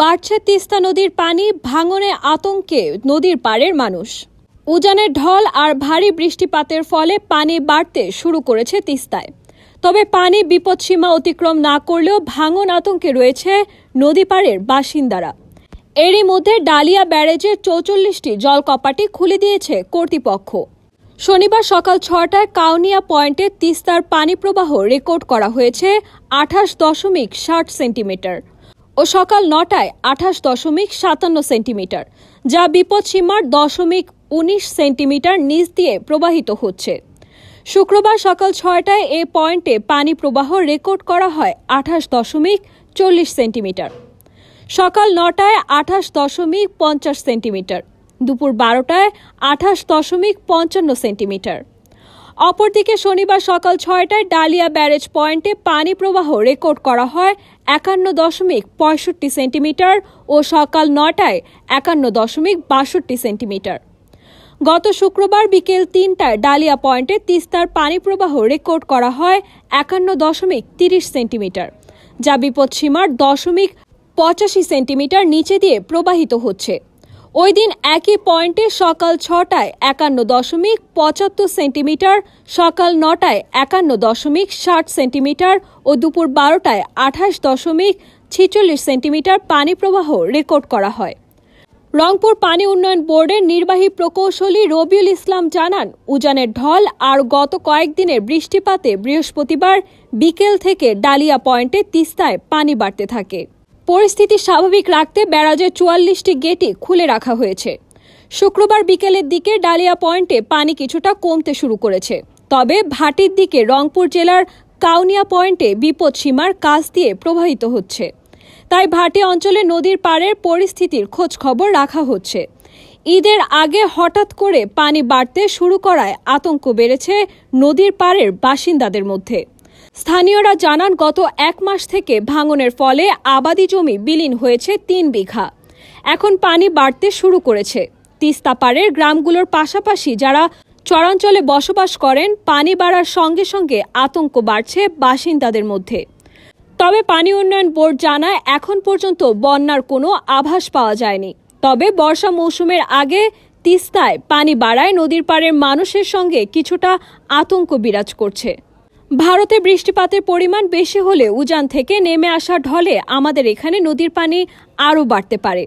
বাড়ছে তিস্তা নদীর পানি, ভাঙনে আতঙ্কে নদীর পাড়ের মানুষ। উজানের ঢল আর ভারী বৃষ্টিপাতের ফলে পানি বাড়তে শুরু করেছে তিস্তায়। তবে পানি বিপদসীমা অতিক্রম না করলেও ভাঙন আতঙ্কে রয়েছে নদী পাড়ের বাসিন্দারা। এরই মধ্যে ডালিয়া ব্যারেজের চৌচল্লিশটি জলকপাটি খুলে দিয়েছে কর্তৃপক্ষ। শনিবার সকাল ছটায় কাউনিয়া পয়েন্টে তিস্তার পানি প্রবাহ রেকর্ড করা হয়েছে আঠাশ দশমিক ষাট সেন্টিমিটার। ও সকাল নটায় আঠাশ দশমিক সাতান্ন সেন্টিমিটার, যা বিপদসীমার দশমিক উনিশ সেন্টিমিটার নিচ দিয়ে প্রবাহিত হচ্ছে। শুক্রবার সকাল ছয়টায় এ পয়েন্টে পানি প্রবাহ রেকর্ড করা হয় আঠাশ দশমিক চল্লিশ সেন্টিমিটার। সকাল নটায় আঠাশ দশমিক পঞ্চাশ সেন্টিমিটার, দুপুর বারোটায় আঠাশ দশমিক পঞ্চান্ন সেন্টিমিটার। অপরদিকে শনিবার সকাল ছয়টায় ডালিয়া ব্যারেজ পয়েন্টে পানি প্রবাহ রেকর্ড করা হয় একান্ন দশমিক পঁয়ষট্টি সেন্টিমিটার ও সকাল নটায় একান্ন দশমিক বাষট্টি সেন্টিমিটার। গত শুক্রবার বিকেল তিনটায় ডালিয়া পয়েন্টে তিস্তার পানি প্রবাহ রেকর্ড করা হয় একান্ন দশমিক তিরিশ সেন্টিমিটার, যা বিপদসীমার দশমিক পঁচাশি সেন্টিমিটার নিচে দিয়ে প্রবাহিত হচ্ছে। ওই দিন একই পয়েন্টে সকাল ছটায় একান্ন দশমিক পঁচাত্তর সেন্টিমিটার, সকাল নটায় একান্ন দশমিক ষাট সেন্টিমিটার ও দুপুর বারোটায় আঠাশ দশমিক ছিচল্লিশ সেন্টিমিটার পানি প্রবাহ রেকর্ড করা হয়। রংপুর পানি উন্নয়ন বোর্ডের নির্বাহী প্রকৌশলী রবিউল ইসলাম জানান, উজানের ঢল আর গত কয়েকদিনের বৃষ্টিপাতে বৃহস্পতিবার বিকেল থেকে ডালিয়া পয়েন্টে তিস্তায় পানি বাড়তে থাকে। পরিস্থিতি স্বাভাবিক রাখতে ব্যারাজের চুয়াল্লিশটি গেটই খুলে রাখা হয়েছে। শুক্রবার বিকেলের দিকে ডালিয়া পয়েন্টে পানি কিছুটা কমতে শুরু করেছে। তবে ভাটির দিকে রংপুর জেলার কাউনিয়া পয়েন্টে বিপদ সীমার কাছ দিয়ে প্রবাহিত হচ্ছে। তাই ভাটি অঞ্চলে নদীর পাড়ের পরিস্থিতির খোঁজ খবর রাখা হচ্ছে। ঈদের আগে হঠাৎ করে পানি বাড়তে শুরু করায় আতঙ্ক বেড়েছে নদীর পাড়ের বাসিন্দাদের মধ্যে। স্থানীয়রা জানান, গত এক মাস থেকে ভাঙনের ফলে আবাদি জমি বিলীন হয়েছে তিন বিঘা। এখন পানি বাড়তে শুরু করেছে। তিস্তা পাড়ের গ্রামগুলোর পাশাপাশি যারা চরাঞ্চলে বসবাস করেন, পানি বাড়ার সঙ্গে সঙ্গে আতঙ্ক বাড়ছে বাসিন্দাদের মধ্যে। তবে পানি উন্নয়ন বোর্ড জানায়, এখন পর্যন্ত বন্যার কোনো আভাস পাওয়া যায়নি। তবে বর্ষা মৌসুমের আগে তিস্তায় পানি বাড়ায় নদীর পাড়ের মানুষের সঙ্গে কিছুটা আতঙ্ক বিরাজ করছে। ভারতে বৃষ্টিপাতের পরিমাণ বেশি হলে উজান থেকে নেমে আসা ঢলে আমাদের এখানে নদীর পানি আরও বাড়তে পারে।